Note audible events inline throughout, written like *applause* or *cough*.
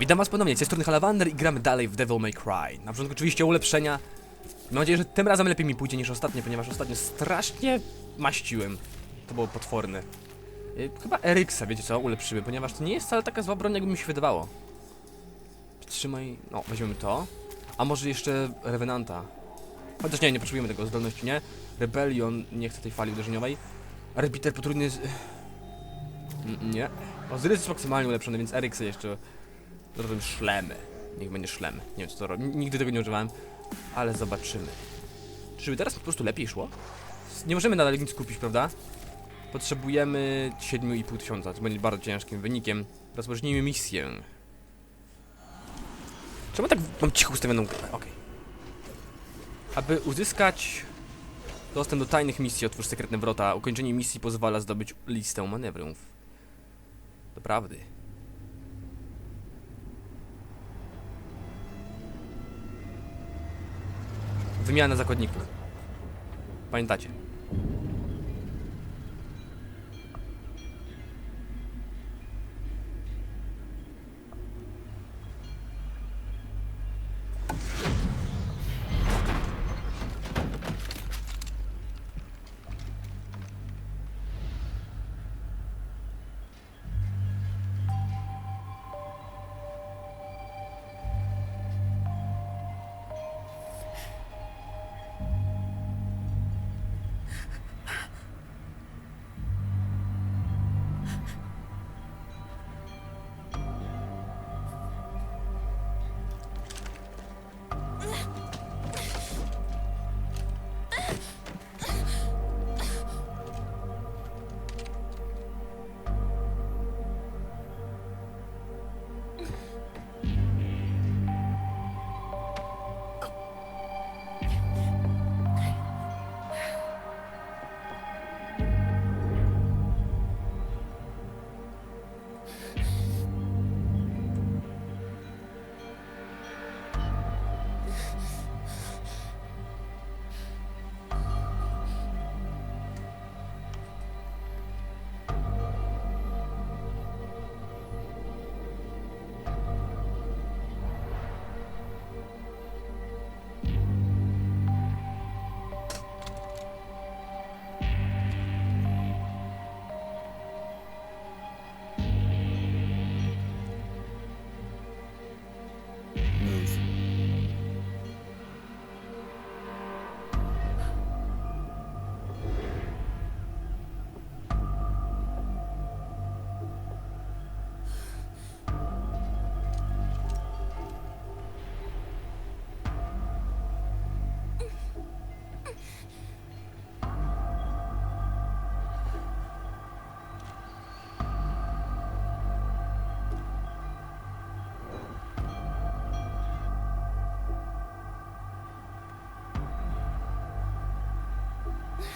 Witam was ponownie, z tej strony Halawander i gramy dalej w Devil May Cry. Na początku oczywiście ulepszenia. Mam nadzieję, że tym razem lepiej mi pójdzie niż ostatnio, ponieważ ostatnio strasznie maściłem. To było potworne. Y, Chyba Eryksa, wiecie co, ulepszymy, ponieważ to nie jest wcale taka zła broń, jakby mi się wydawało. Trzymaj, no, weźmiemy to. A może jeszcze Revenanta. Chociaż nie, nie potrzebujemy tego, zdolności nie. Rebellion, nie chcę tej fali uderzeniowej. Arbiter potrójny z... Mm, Nie. Ozyrys jest maksymalnie ulepszony, więc Eryksa jeszcze... Zrobimy szlemy. Niech będzie szlem. Nie wiem co to robi. Nigdy tego nie używałem. Ale zobaczymy. Czy teraz po prostu lepiej szło? Nie możemy nadal nic kupić, prawda? Potrzebujemy 7,5 tysiąca, co będzie bardzo ciężkim wynikiem. Rozpocznijmy misję. Czemu tak mam cicho ustawioną grę? Okej. Aby uzyskać dostęp do tajnych misji, otwórz sekretne wrota. Ukończenie misji pozwala zdobyć listę manewrów. Doprawdy. Wymiana zakładników. Pamiętacie?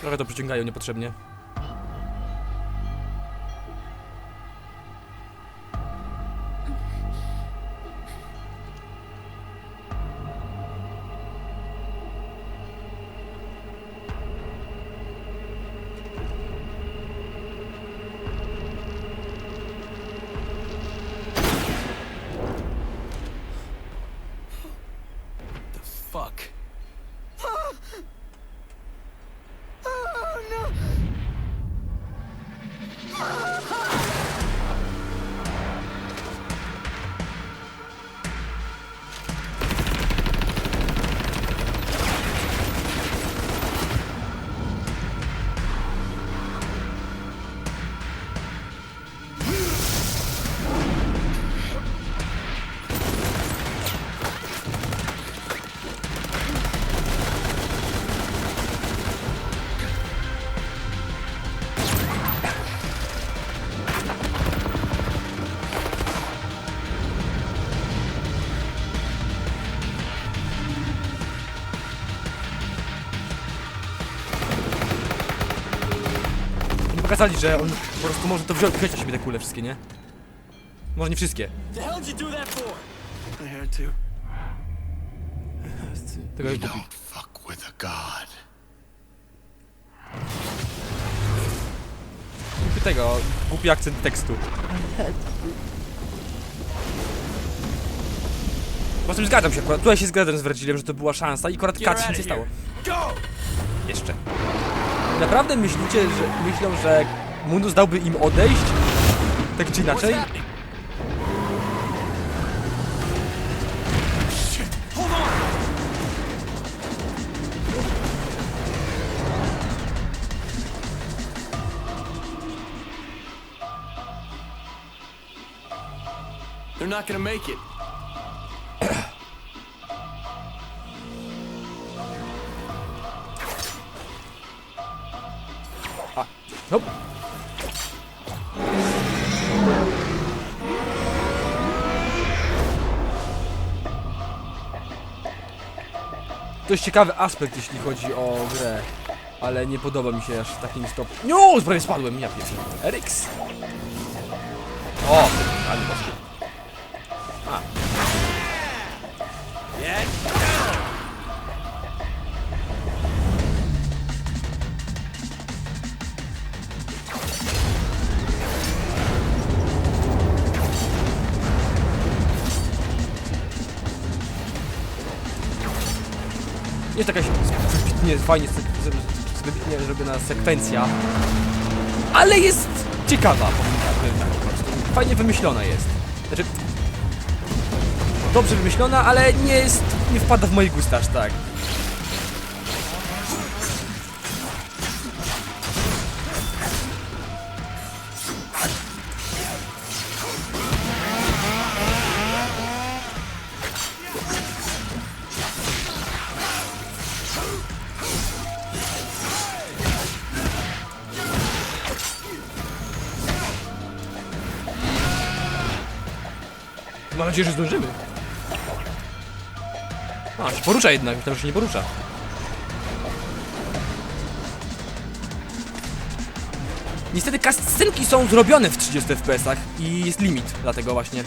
Trochę to przyciągają niepotrzebnie. Pokazali, że on po prostu może to wziąć, wziąć na siebie te kule wszystkie, nie? Może nie wszystkie. Tego nie You kupi. fuck with a god. Tego, głupi akcent tekstu. Po tym zgadzam się, akurat tutaj się zgadzam z Virgilem, że to była szansa i akurat kat się stało. Jeszcze. Naprawdę myślicie, że myślą, że Mundus dałby im odejść? Tak czy inaczej? They're not gonna make it. To jest ciekawy aspekt, jeśli chodzi o grę. Ale nie podoba mi się aż w takim stopniu. No, prawie spadłem, ja pierwszy. Eryks. O, ale. A. Jest jakaś zbytnie fajnie zbytnie zrobiona sekwencja. Ale jest ciekawa, tak, tak. Fajnie wymyślona jest. Znaczy... Dobrze wymyślona, ale nie jest... nie wpada w moje gusta aż tak. Mam nadzieję, że zdążymy. A, się porusza jednak, myślałem, że się nie porusza. Niestety kascenki są zrobione w 30 fps-ach i jest limit, dlatego właśnie.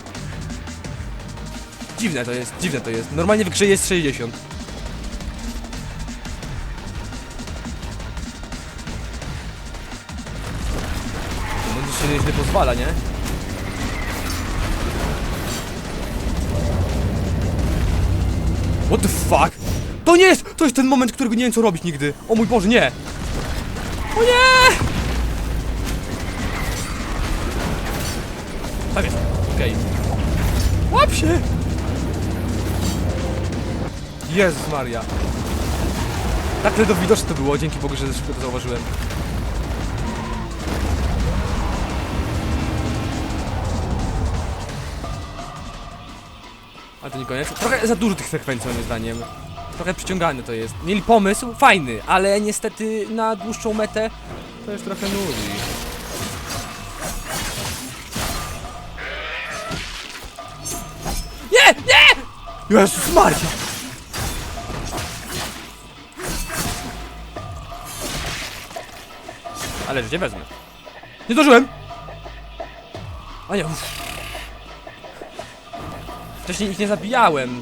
Dziwne to jest, dziwne to jest. Normalnie w grze jest 60. No to się nieźle pozwala, nie? What the fuck? To nie jest! To jest ten moment, którego nie wiem co robić nigdy. O mój Boże, nie! O nie! Tak jest. Okej. Łap się! Jezus Maria. Tak ledwo widoczne to było, dzięki Bogu, że to zauważyłem. Ale to nie koniec. Trochę za dużo tych sekwencji moim zdaniem. Trochę przyciągany to jest. Mieli pomysł, fajny, ale niestety na dłuższą metę to już trochę nudzi. Nie! Nie! Jezus Maria! Ale życie wezmę. Nie zdążyłem! A nie, uff. Wcześniej ich nie zabijałem.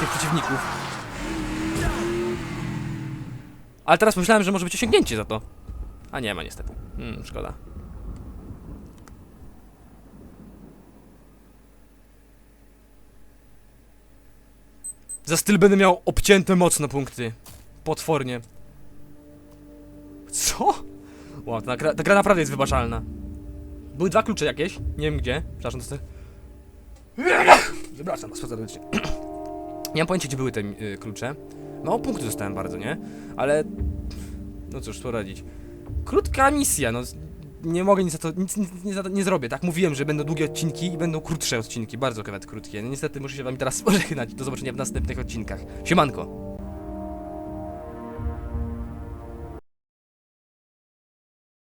Tych przeciwników. Ale teraz myślałem, że może być osiągnięcie za to. A nie ma niestety. Hmm, szkoda. Za styl będę miał obcięte mocno punkty. Potwornie. Co? Wow, ta gra, ta gra naprawdę jest wybaczalna. Były dwa klucze jakieś, nie wiem gdzie. Przepraszam, to. Przepraszam, serdecznie. Nie mam pojęcia, gdzie były te y, klucze. Mało punktów dostałem bardzo, nie? Ale... No cóż, co radzić. Krótka misja, no... Nie mogę nic za to, nic, nic, nie, nie zrobię, tak? Mówiłem, że będą długie odcinki i będą krótsze odcinki, bardzo nawet krótkie. No niestety muszę się wam teraz *laughs* pożegnać. Do zobaczenia w następnych odcinkach. Siemanko!